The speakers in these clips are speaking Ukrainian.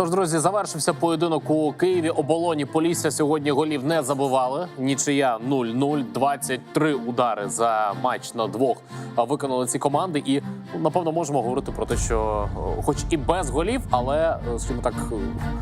Тож, друзі, завершився поєдинок у Києві. Оболоні Полісся сьогодні голів не забивали. Нічия 0-0, 23 удари за матч на двох виконали ці команди. І ну, напевно можемо говорити про те, що, е, хоч і без голів, але е, скажімо так,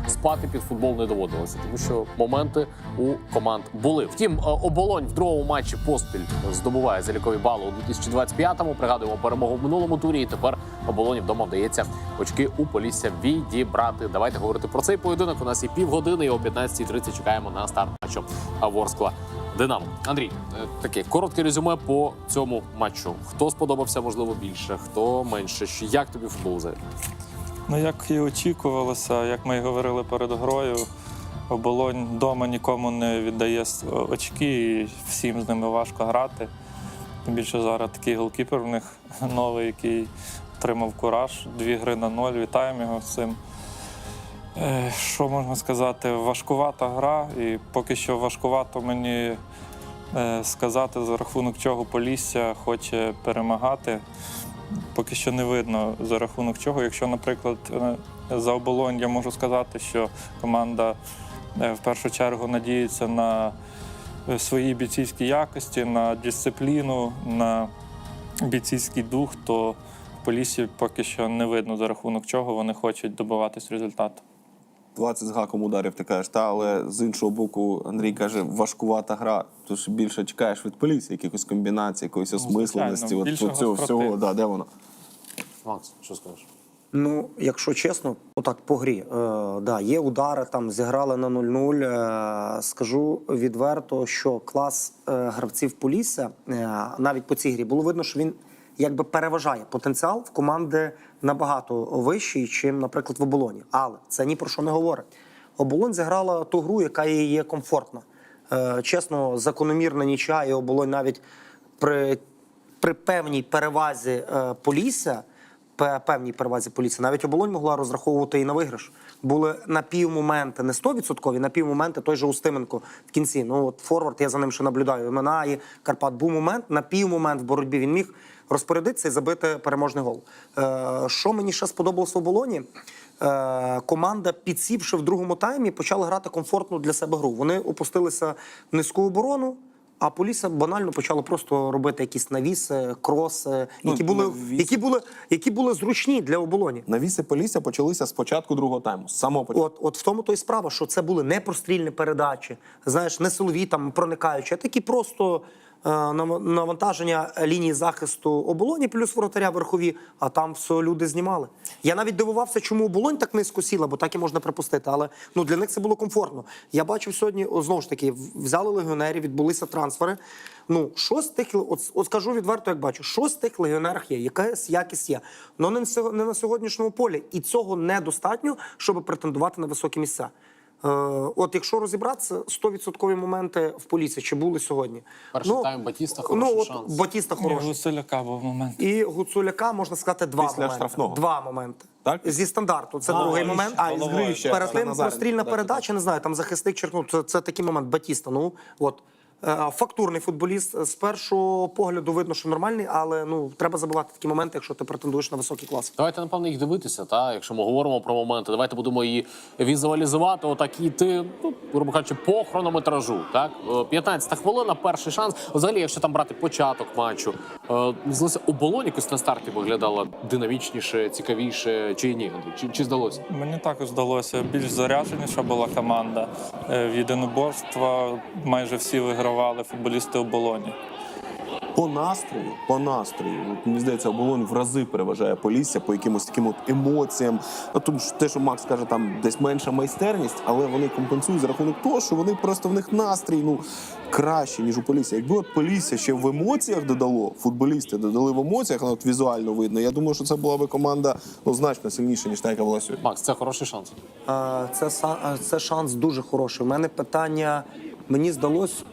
спати під футбол не доводилося, тому що моменти у команд були. Втім, е, оболонь в другому матчі поспіль здобуває залікові бали у 2025-му. Пригадуємо перемогу в минулому турі. І тепер оболоні вдома вдається очки у Полісся відібрати. Давайте говорити про цей поєдинок. У нас є півгодини, і о 15.30 чекаємо на старт матчу Ворскла. Динамо. Андрій, е, таке коротке резюме по цьому матчу. Хто сподобався, можливо, більше, хто менше. Як тобі футбол взагалі? Ну, як і очікувалося, як ми й говорили перед грою, оболонь вдома нікому не віддає очки, і всім з ними важко грати. Тим більше зараз такий голкіпер в них новий, який отримав кураж. Дві гри на ноль. Вітаємо його з цим. Е, Що можна сказати? Важкувата гра, і поки що важкувато мені е, сказати, за рахунок чого Полісся хоче перемагати. Поки що не видно за рахунок чого. Якщо, наприклад, е, за оболонь я можу сказати, що команда в першу чергу надіється на свої бійцівські якості, на дисципліну, на бійцівський дух, то в Полісі поки що не видно за рахунок чого вони хочуть добиватись результату. 20 з гаком ударів ти кажеш, та але з іншого боку, Андрій каже, важкувата гра. Тож більше чекаєш від поліції, якихось комбінацій, якоїсь осмисленості. звичайно, От цього всього, да, де воно? Макс, що скажеш? Ну, якщо чесно, отак по грі. Е, да, є удари, там зіграли на 0-0. Е, скажу відверто, що клас е, гравців Полісся е, навіть по цій грі було видно, що він якби переважає потенціал в команди набагато вищий, чим, наприклад, в оболоні. Але це ні про що не говорить. Оболонь зіграла ту гру, яка їй є комфортна. Е, чесно, закономірна нічия і оболонь навіть при, при певній перевазі е, Полісся певній перевазі Полісся, Навіть оболонь могла розраховувати і на виграш. Були напівмоменти, не 100%, напівмоменти той же Устименко в кінці. Ну от форвард, я за ним ще наблюдаю. Минає Карпат. Був момент, напівмомент в боротьбі. Він міг розпорядитися і забити переможний гол. Е, що мені ще сподобалося в оболоні? Е, команда, підсівши в другому таймі, почала грати комфортну для себе гру. Вони опустилися в низьку оборону. А Полісся банально почала просто робити якісь навіси, кроси, Ну, які були, навіс. які були, які були зручні для оболоні. Навіси Полісся почалися з початку другого тайму, з самого початку. От, от в тому то й справа, що це були не прострільні передачі, знаєш, не силові там проникаючі, а такі просто навантаження лінії захисту оболоні, плюс воротаря верхові, а там все люди знімали. Я навіть дивувався, чому оболонь так низько сіла, бо так і можна припустити. Але ну для них це було комфортно. Я бачив сьогодні, знову ж таки, взяли легіонерів, відбулися трансфери. Ну, що з тих, от, от скажу відверто, як бачу, що з тих легіонерах є, якась якість є. Сьо- не на сьогоднішньому полі. І цього недостатньо, щоб претендувати на високі місця. Е, от якщо розібратися, 100% моменти в поліції чи були сьогодні. Перший тайм Батіста, хороший ну, от, шанс. Батіста хороший. І Гуцуляка був момент. І Гуцуляка, можна сказати, два Після моменти. штрафного. Два моменти. Так? Зі стандарту. Це А, другий і момент. а, із гри ще. Перед тим прострільна так, передача, не знаю, там захисник черкнув. Це, це такий момент. Батіста. Ну, от. Е, Фактурний футболіст з першого погляду видно, що нормальний, але ну треба забувати такі моменти, якщо ти претендуєш на високий клас. Давайте, напевно, їх дивитися, та якщо ми говоримо про моменти, давайте будемо її візуалізувати. Отак і йти, ну, грубо кажучи, по хронометражу. Так, Е, 15 хвилина, перший шанс. Взагалі, якщо там брати початок матчу, е, здалося, у болоні якось на старті виглядала динамічніше, цікавіше, чи ні, Чи, чи здалося? Мені також здалося більш зарядженіша була команда. Е, В єдиноборства майже всі вигравали футболісти оболоні. По настрою, по настрою, от, мені здається, оболонь в рази переважає Полісся по якимось таким от емоціям. Ну, тому що те, що Макс каже, там десь менша майстерність, але вони компенсують за рахунок того, що вони просто в них настрій ну краще, ніж у Полісся. Якби от Полісся ще в емоціях додало, футболісти додали в емоціях, ну, от візуально видно. Я думаю, що це була би команда ну, значно сильніша, ніж та, яка була сьогодні. Макс, це хороший шанс. Це, це шанс дуже хороший. У мене питання, мені здалось.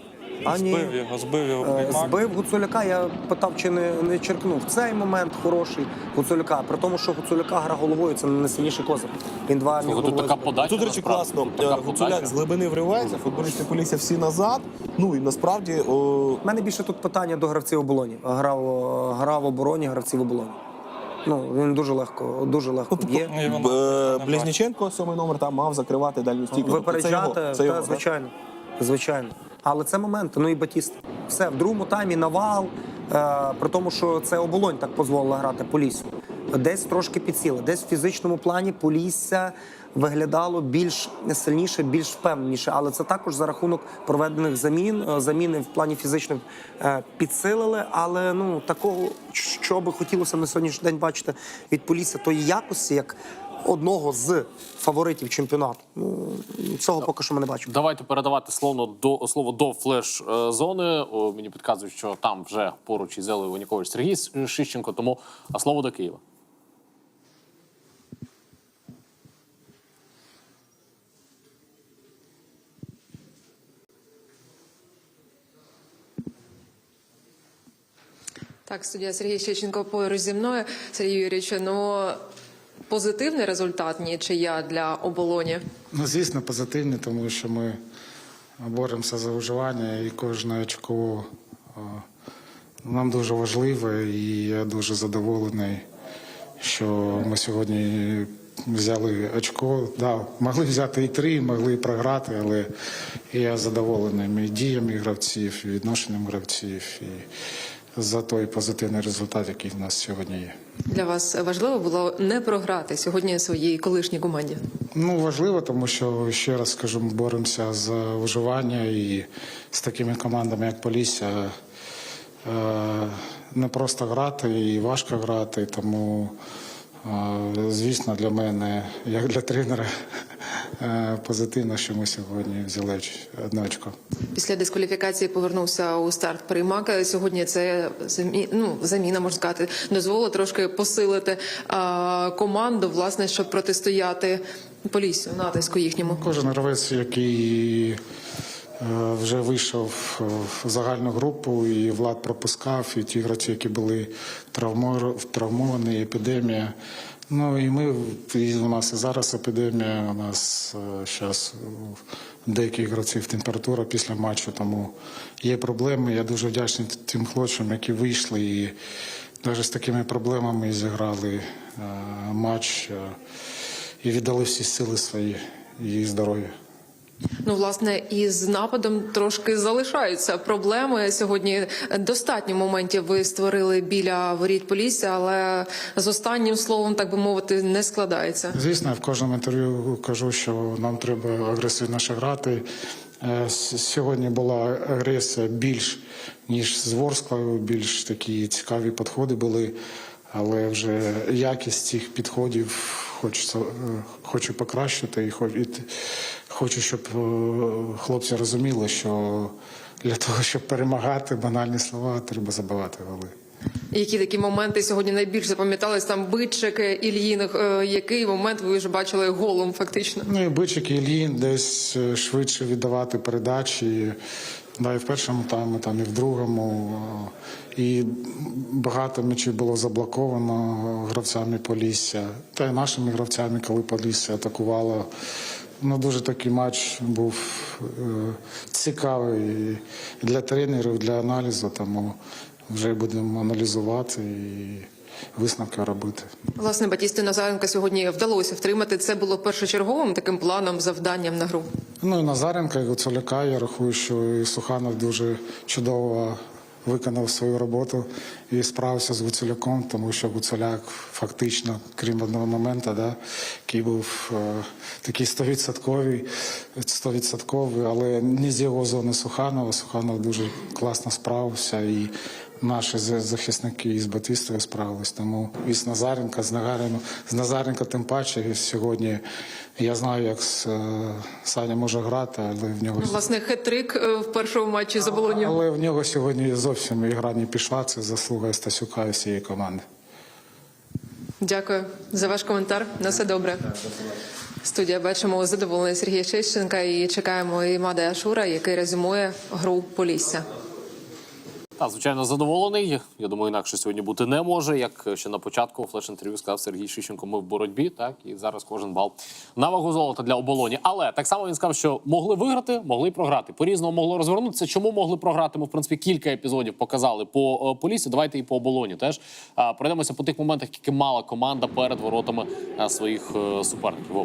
А, ні. Збив його, збив його Е, приймак. Збив Гуцуляка, я питав, чи не, не черкнув. Цей момент хороший Гуцуляка. При тому, що Гуцуляка гра головою, це не найсильніший козир. Він два Слухай, тут така подача. Тут, до речі, насправді. класно. Така Е, Гуцуляк подача. з глибини вривається, футболісти Полісся всі назад. Ну і насправді о, У мене більше тут питання до гравців оболоні. Грав, грав в обороні, гравців оболоні. Ну він дуже легко, дуже легко б'є. І воно Б- Близніченко, сьомий номер, там мав закривати дальню стійку. Тобто це його- Випереджати, це його, та, да? звичайно. Звичайно. Але це момент. Ну і Батіст. Все, в другому таймі навал. Е, при тому, що це оболонь так дозволила грати Поліссю. Десь трошки підсіли. Десь в фізичному плані Полісся виглядало більш сильніше, більш впевненіше. Але це також за рахунок проведених замін. Е, Заміни в плані фізичних е, підсилили. Але ну такого, що би хотілося на сьогоднішній день бачити від Полісся, тої якості, як одного з фаворитів чемпіонату. Ну цього поки що ми не бачимо. Давайте передавати словно до слово до флеш е. О, мені підказують, що там вже поруч із Зелею Ванікович Сергій Шищенко. Тому а слово до Києва. Так, студія Сергій Щеченко поруч зі мною. Сергій Юрійович, ну позитивний результат нічия для оболоні. Ну, звісно, позитивний, тому що ми боремося за виживання і кожне очко нам дуже важливе, і я дуже задоволений, що ми сьогодні взяли очко. Да, могли взяти і три, могли і програти, але я задоволений і діями гравців, і відношенням гравців, і за той позитивний результат, який в нас сьогодні є. Для вас важливо було не програти сьогодні своїй колишній команді. Ну, важливо, тому що ще раз скажу, ми боремося за виживання і з такими командами, як Полісся, е, не просто грати і важко грати. Тому, е, звісно, для мене, як для тренера, позитивно, що ми сьогодні взяли очко. Після дискваліфікації повернувся у старт Приймак. Сьогодні це замі... ну, заміна, можна сказати, дозволило трошки посилити а, команду, власне, щоб протистояти Поліссю, натиску їхньому. Кожен гравець, який е, вже вийшов в загальну групу, і влад пропускав, і ті гравці, які були травмо- травмовані, епідемія. Ну і ми у нас і зараз епідемія. У нас зараз у деяких гравців температура після матчу, тому є проблеми. Я дуже вдячний тим хлопцям, які вийшли і навіть з такими проблемами зіграли е, матч е, і віддали всі сили свої і здоров'я. Ну, власне, із нападом трошки залишаються проблеми. Сьогодні достатньо моментів ви створили біля воріт Полісся, але з останнім словом, так би мовити, не складається. Звісно, я в кожному інтерв'ю кажу, що нам треба агресивніше грати. Е, Сьогодні була агресія більш ніж з Ворсклою, більш такі цікаві підходи були, але вже якість цих підходів хочеться, е, хочу покращити і хочу, щоб е, хлопці розуміли, що для того, щоб перемагати банальні слова, треба забивати голи. Які такі моменти сьогодні найбільш запам'ятались? Там Бичик, Ільїн, е, який момент ви вже бачили голом, фактично? Ну і Бичик, Ільїн десь е, швидше віддавати передачі. Да, і в першому таймі, там, і в другому. І багато м'ячів було заблоковано гравцями Полісся. Та й нашими гравцями, коли Полісся атакувало. Ну, дуже такий матч був е, цікавий і для тренерів, для аналізу, тому вже будемо аналізувати і висновки робити. Власне, Батісти Назаренка сьогодні вдалося втримати. Це було першочерговим таким планом, завданням на гру. Ну і Назаренка, і Гуцуляка. Я рахую, що і Суханов дуже чудово виконав свою роботу і справився з Гуцуляком, тому що Гуцуляк фактично, крім одного моменту, да, який був е, такий стовідсотковий, стовідсотковий, але не з його зони Суханова. Суханов дуже класно справився і. Наші за- захисники із Батистою справились, тому і з Назаренка, з Нагарину, з Назаренка тим паче і сьогодні я знаю, як е, Саня може грати, але в нього Власне, хет-трик е, в першому матчі з оболонью. але в нього сьогодні зовсім ігра не пішла. Це заслуга Стасюка і всієї команди. Дякую за ваш коментар. На все добре. Студія бачимо задоволений Сергія Шещенка і чекаємо Імада Ашура, який резюмує гру Полісся. Та, звичайно, задоволений. Я думаю, інакше сьогодні бути не може. Як ще на початку флеш-інтерв'ю сказав Сергій Шищенко, ми в боротьбі, так і зараз кожен бал на вагу золота для оболоні. Але так само він сказав, що могли виграти, могли програти. По різному могло розвернутися. Чому могли програти? Ми в принципі кілька епізодів показали по е, полісі. Давайте і по оболоні. Теж пройдемося по тих моментах, які мала команда перед воротами е, своїх е, суперників.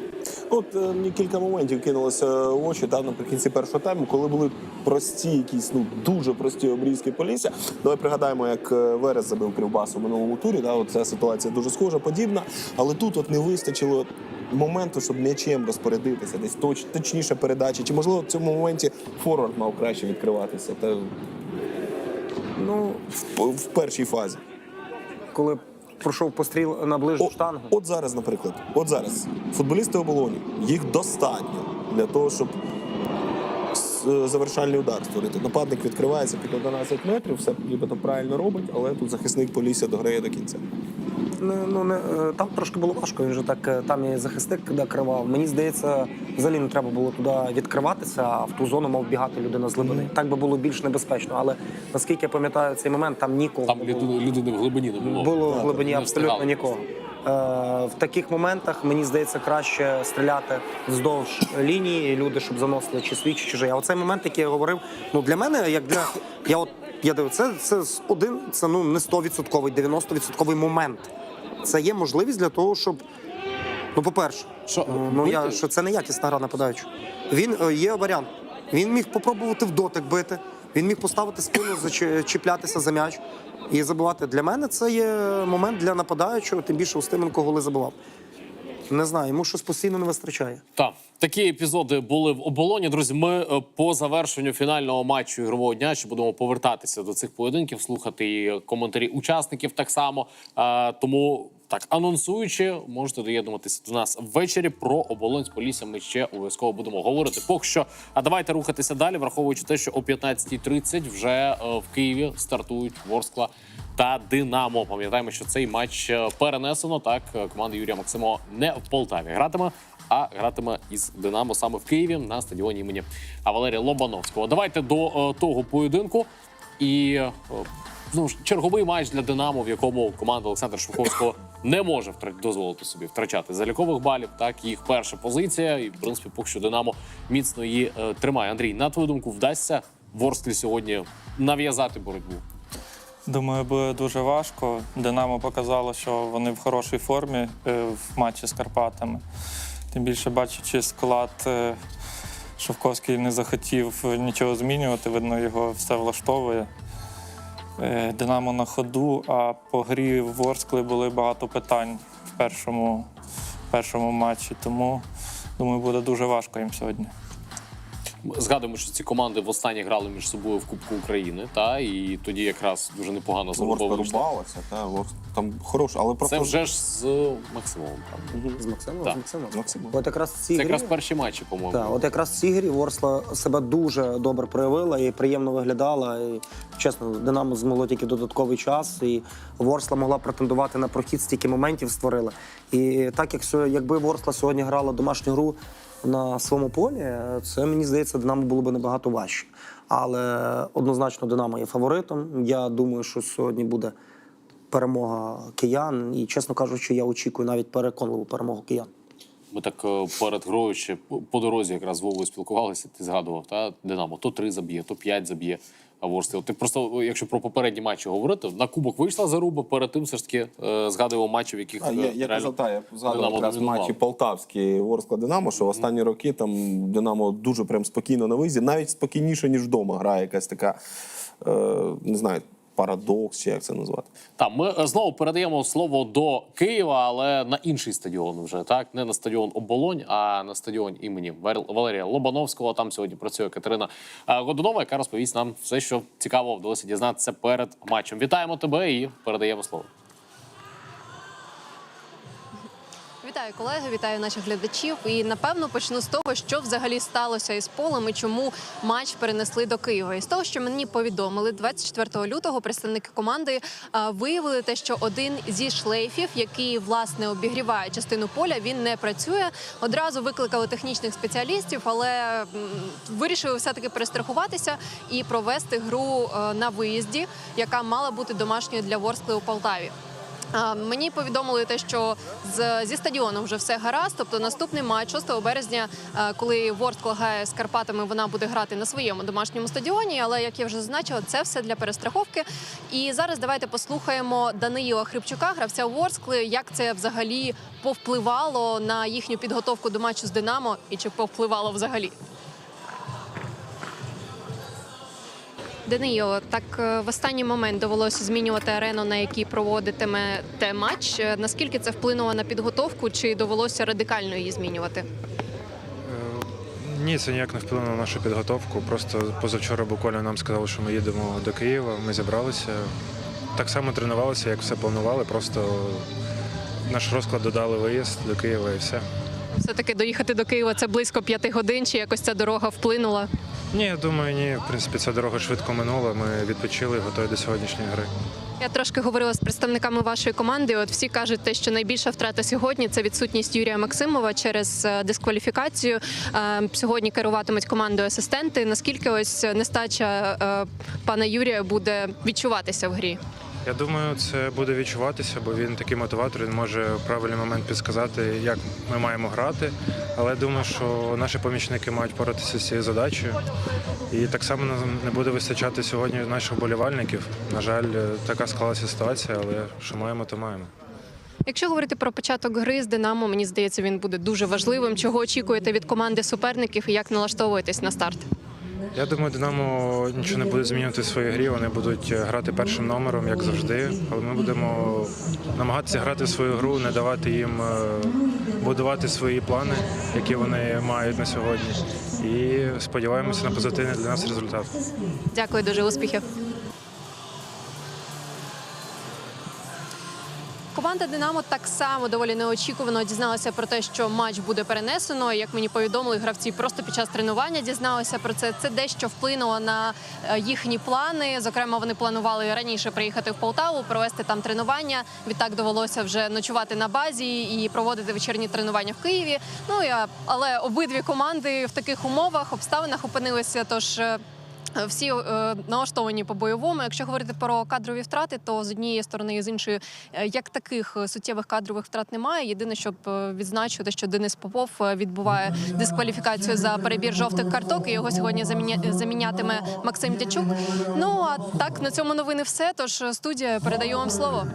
От е, мені кілька моментів кинулося в очі там наприкінці першого тайму, коли були прості, якісь ну дуже прості обрізки Полісся. Давай пригадаємо, як е, Верес забив Кривбасу в минулому турі. Да, от ця ситуація дуже схожа, подібна. Але тут от не вистачило моменту, щоб м'ячем розпорядитися, десь точ, точніше передачі. Чи можливо в цьому моменті форвард мав краще відкриватися? Та Ну, в, в першій фазі. коли пройшов постріл на ближню О, штангу. от зараз, наприклад, от зараз футболісти оболоні, їх достатньо для того, щоб завершальний удар створити. Нападник відкривається під 11 метрів, все нібито правильно робить, але тут захисник Полісся дограє до кінця. Не, ну, не, е, там трошки було важко. Він же так е, там і захисник накривав. Мені здається, взагалі не треба було туди відкриватися, а в ту зону мав бігати людина з глибини. Так би було більш небезпечно. Але наскільки я пам'ятаю цей момент, там нікого Там не було. людини, в глибині не було. було в глибині абсолютно нікого. Е, в таких моментах мені здається краще стріляти вздовж лінії люди, щоб заносили чи свій, чи чужий. А оцей момент, який я говорив, ну для мене, як для я от я дивлюсь, це, це один, це ну не 100%, 90% момент. Це є можливість для того, щоб. Ну, по-перше, Що, ну я що це не якісна гра нападаюча. Він е, є варіант. Він міг попробувати в дотик бити. Він міг поставити спину, зачіплятися чіплятися за м'яч і забивати. Для мене це є момент для нападаючого, тим більше Устименко голи забивав. Не знаю, йому щось постійно не вистачає. Так, такі епізоди були в оболоні. Друзі, ми е, по завершенню фінального матчу ігрового дня ще будемо повертатися до цих поєдинків, слухати і коментарі учасників так само. Е, тому так анонсуючи, можете доєднуватися до нас ввечері про оболонь з. Ми ще обов'язково будемо говорити. Поки що, а давайте рухатися далі, враховуючи те, що о 15.30 вже е, в Києві стартують Ворскла та Динамо. Пам'ятаємо, що цей матч е, перенесено. Так е, команда Юрія Максимова не в Полтаві гратиме, а гратиме із Динамо саме в Києві на стадіоні імені Валерія Лобановського. Давайте до е, того поєдинку. І знову ж черговий матч для Динамо, в якому команда Олександра Шуховського не може втра- дозволити собі втрачати залікових балів. Так їх перша позиція, і в принципі, поки що Динамо міцно її е, тримає. Андрій, на твою думку, вдасться Ворсклі сьогодні нав'язати боротьбу? Думаю, буде дуже важко. Динамо показало, що вони в хорошій формі е, в матчі з Карпатами. Тим більше, бачачи склад, е, Шовковський не захотів нічого змінювати. Видно, його все влаштовує. Е, Динамо на ходу, а по грі в Ворскли були багато питань в першому, в першому матчі. Тому думаю, буде дуже важко їм сьогодні. Ми Згадуємо, що ці команди востаннє грали між собою в Кубку України, та і тоді якраз дуже непогано заробили. та Ворскла там хороша, але просто Це вже ж з е, Максимовим. правда? З Максимом? Так. З Максимом. З Максимом. От якраз в цій Це грі... якраз перші матчі, по-моєму. Так, от якраз в цій грі Ворсла себе дуже добре проявила і приємно виглядала. І, чесно, Динамо змогло тільки додатковий час, і Ворсла могла претендувати на прохід, стільки моментів створила. І так як якби Ворсла сьогодні грала домашню гру на своєму полі, це мені здається, Динамо було б набагато важче. Але однозначно Динамо є фаворитом. Я думаю, що сьогодні буде перемога киян. І, чесно кажучи, я очікую навіть переконливу перемогу киян. Ми так е, перед грою ще по- дорозі якраз з Вовою спілкувалися. Ти згадував, та Динамо то три заб'є, то п'ять заб'є. А Ворсклі. От ти просто, якщо про попередні матчі говорити, на кубок вийшла заруба, перед тим все ж таки е, згадував матчі, в яких А, е, я, я казав, та, я згадував якраз матчі Полтавські Ворскла Динамо, що в останні роки там Динамо дуже прям спокійно на виїзді, навіть спокійніше, ніж вдома грає якась така, е, не знаю, парадокс, як це назвати. Там ми е, знову передаємо слово до Києва, але на інший стадіон вже так не на стадіон Оболонь, а на стадіон імені Валерія Лобановського. Там сьогодні працює Катерина е, Годунова, яка розповість нам все, що цікаво вдалося дізнатися перед матчем. Вітаємо тебе і передаємо слово. Вітаю колеги, вітаю наших глядачів. І напевно почну з того, що взагалі сталося із полем і чому матч перенесли до Києва. І з того, що мені повідомили, 24 лютого представники команди виявили те, що один зі шлейфів, який власне обігріває частину поля, він не працює. Одразу викликали технічних спеціалістів, але вирішили все таки перестрахуватися і провести гру е, на виїзді, яка мала бути домашньою для Ворскли у Полтаві. Мені повідомили те, що з, зі стадіоном вже все гаразд. Тобто наступний матч 6 березня, е, коли Ворскла грає з Карпатами, вона буде грати на своєму домашньому стадіоні. Але як я вже зазначила, це все для перестраховки. І зараз давайте послухаємо Даниїла Хрипчука, гравця Ворскли, як це взагалі повпливало на їхню підготовку до матчу з Динамо, і чи повпливало взагалі. Даниїло, так е, в останній момент довелося змінювати арену, на якій проводитимете матч. Е, Наскільки це вплинуло на підготовку, чи довелося радикально її змінювати? Ні, це ніяк не вплинуло на нашу підготовку. Просто позавчора буквально нам сказали, що ми їдемо до Києва. Ми зібралися. Так само тренувалися, як все планували. Просто наш розклад додали виїзд до Києва і все. Все таки доїхати до Києва це близько п'яти годин. Чи якось ця дорога вплинула? Ні, я думаю, ні. В принципі, ця дорога швидко минула. Ми відпочили, готові до сьогоднішньої гри. Я трошки говорила з представниками вашої команди. От всі кажуть, те, що найбільша втрата сьогодні це відсутність Юрія Максимова через е, дискваліфікацію. Е, Сьогодні керуватимуть командою асистенти. Наскільки ось нестача е, пана Юрія буде відчуватися в грі? Я думаю, це буде відчуватися, бо він такий мотиватор, він може в правильний момент підсказати, як ми маємо грати. Але думаю, що наші помічники мають поратися з цією задачею. І так само не буде вистачати сьогодні наших болівальників. На жаль, така склалася ситуація, але що маємо, то маємо. Якщо говорити про початок гри з Динамо, мені здається, він буде дуже важливим. Чого очікуєте від команди суперників і як налаштовуєтесь на старт? Я думаю, Динамо нічого не буде змінювати в своїй грі. Вони будуть грати першим номером, як завжди. Але ми будемо намагатися грати в свою гру, не давати їм е, будувати свої плани, які вони мають на сьогодні. І сподіваємося на позитивний для нас результат. Дякую дуже успіхів. Команда Динамо так само доволі неочікувано дізналася про те, що матч буде перенесено. Як мені повідомили, гравці просто під час тренування дізналися про це. Це дещо вплинуло на е, їхні плани. Зокрема, вони планували раніше приїхати в Полтаву, провести там тренування. Відтак довелося вже ночувати на базі і проводити вечірні тренування в Києві. Ну я але обидві команди в таких умовах обставинах опинилися. Тож. Е, всі е, налаштовані по бойовому. Якщо говорити про кадрові втрати, то з однієї сторони і з іншої, е, як таких е, суттєвих кадрових втрат немає. Єдине, щоб відзначити, що Денис Попов відбуває дискваліфікацію за перебір жовтих карток. і Його сьогодні заміня- замінятиме Максим Дячук. Ну а так на цьому новини все. Тож студія передаю вам слово.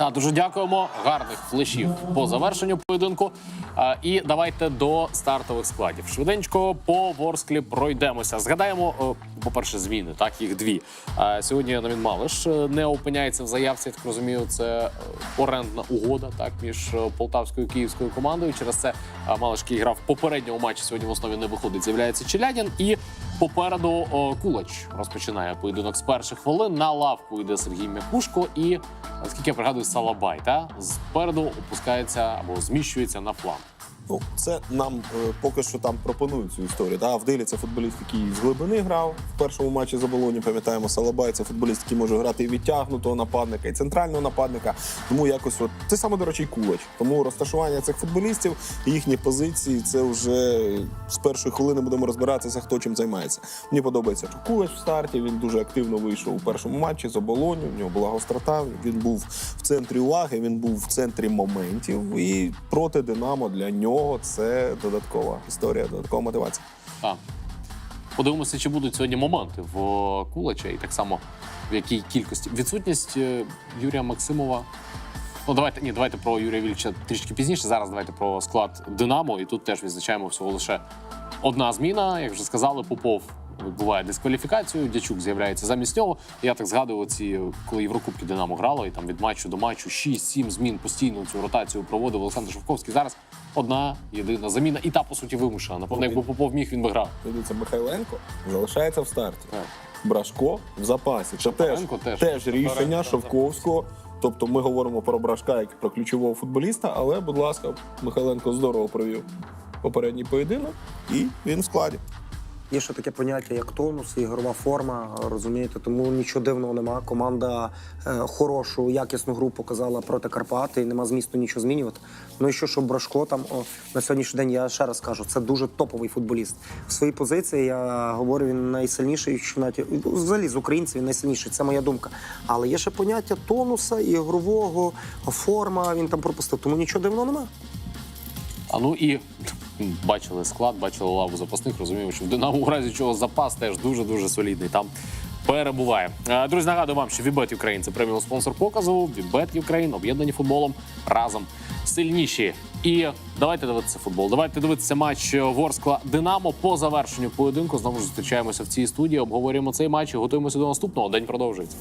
Та дуже дякуємо. Гарних флешів по завершенню поєдинку. А, і давайте до стартових складів. Швиденько по Ворсклі пройдемося. Згадаємо, по-перше, зміни. Так, їх дві. А, сьогодні Навін Малиш е, не опиняється в заявці. Я так розумію, це е, орендна угода так між е, полтавською і київською командою. Через це Малиш, який грав в попередньому матчі, сьогодні в основі не виходить. З'являється Челядін і. Попереду Кулач розпочинає поєдинок з перших хвилин. На лавку йде Сергій Мякушко і, наскільки я пригадую, Салабай. Та спереду опускається або зміщується на фланг. Ну, це нам е, поки що там пропонують цю історію. Да? Авдилі це футболіст, який з глибини грав в першому матчі за Болоні. Пам'ятаємо, Салабай це футболіст, який може грати і відтягнутого нападника, і центрального нападника. Тому якось от це саме до речі, кулач. Тому розташування цих футболістів і їхні позиції це вже з першої хвилини будемо розбиратися, хто чим займається. Мені подобається, що кулач в старті. Він дуже активно вийшов у першому матчі з оболоню. В нього була гострота. Він був в центрі уваги, він був в центрі моментів. І проти Динамо для нього це додаткова історія, додаткова мотивація. Так. Подивимося, чи будуть сьогодні моменти в Кулача, і так само в якій кількості. Відсутність е, Юрія Максимова. Ну, давайте ні, давайте про Юрія Вільча трішки пізніше. Зараз давайте про склад Динамо. І тут теж відзначаємо всього лише одна зміна. Як вже сказали, Попов відбуває дискваліфікацію. Дячук з'являється замість нього. Я так згадую, ці коли Єврокубки Динамо грало, і там від матчу до матчу 6-7 змін постійно цю ротацію проводив Олександр Шовковський. Зараз одна єдина заміна, і та по суті вимушена. Напевно, якби Попов міг, він би грав. Дивіться, Михайленко залишається в старті. Так. Брашко в запасі. Це теж, теж. теж рішення Шовковського. Тобто ми говоримо про Брашка як про ключового футболіста, але, будь ласка, Михайленко здорово провів попередній поєдинок, і він в складі. Є ще таке поняття, як тонус, ігрова форма, розумієте, тому нічого дивного нема. Команда е, хорошу, якісну гру показала проти Карпати, і нема змісту нічого змінювати. Ну і що, що Брашко там о, на сьогоднішній день, я ще раз кажу, це дуже топовий футболіст. В своїй позиції я говорю, він найсильніший в чемпіонаті. Ну, Взагалі з українців він найсильніший, це моя думка. Але є ще поняття тонуса, ігрового, форма, він там пропустив, тому нічого дивного немає. А ну і бачили склад, бачили лаву запасних. Розуміємо, що в Динамо у разі чого запас теж дуже дуже солідний. Там перебуває. Е, Друзі, нагадую вам, що Вібет Україн це преміум спонсор показу. Вібет Україн об'єднані футболом разом сильніші. І давайте дивитися футбол. Давайте дивитися матч Ворскла Динамо по завершенню поєдинку. Знову ж зустрічаємося в цій студії. Обговорюємо цей матч і готуємося до наступного. День продовжується.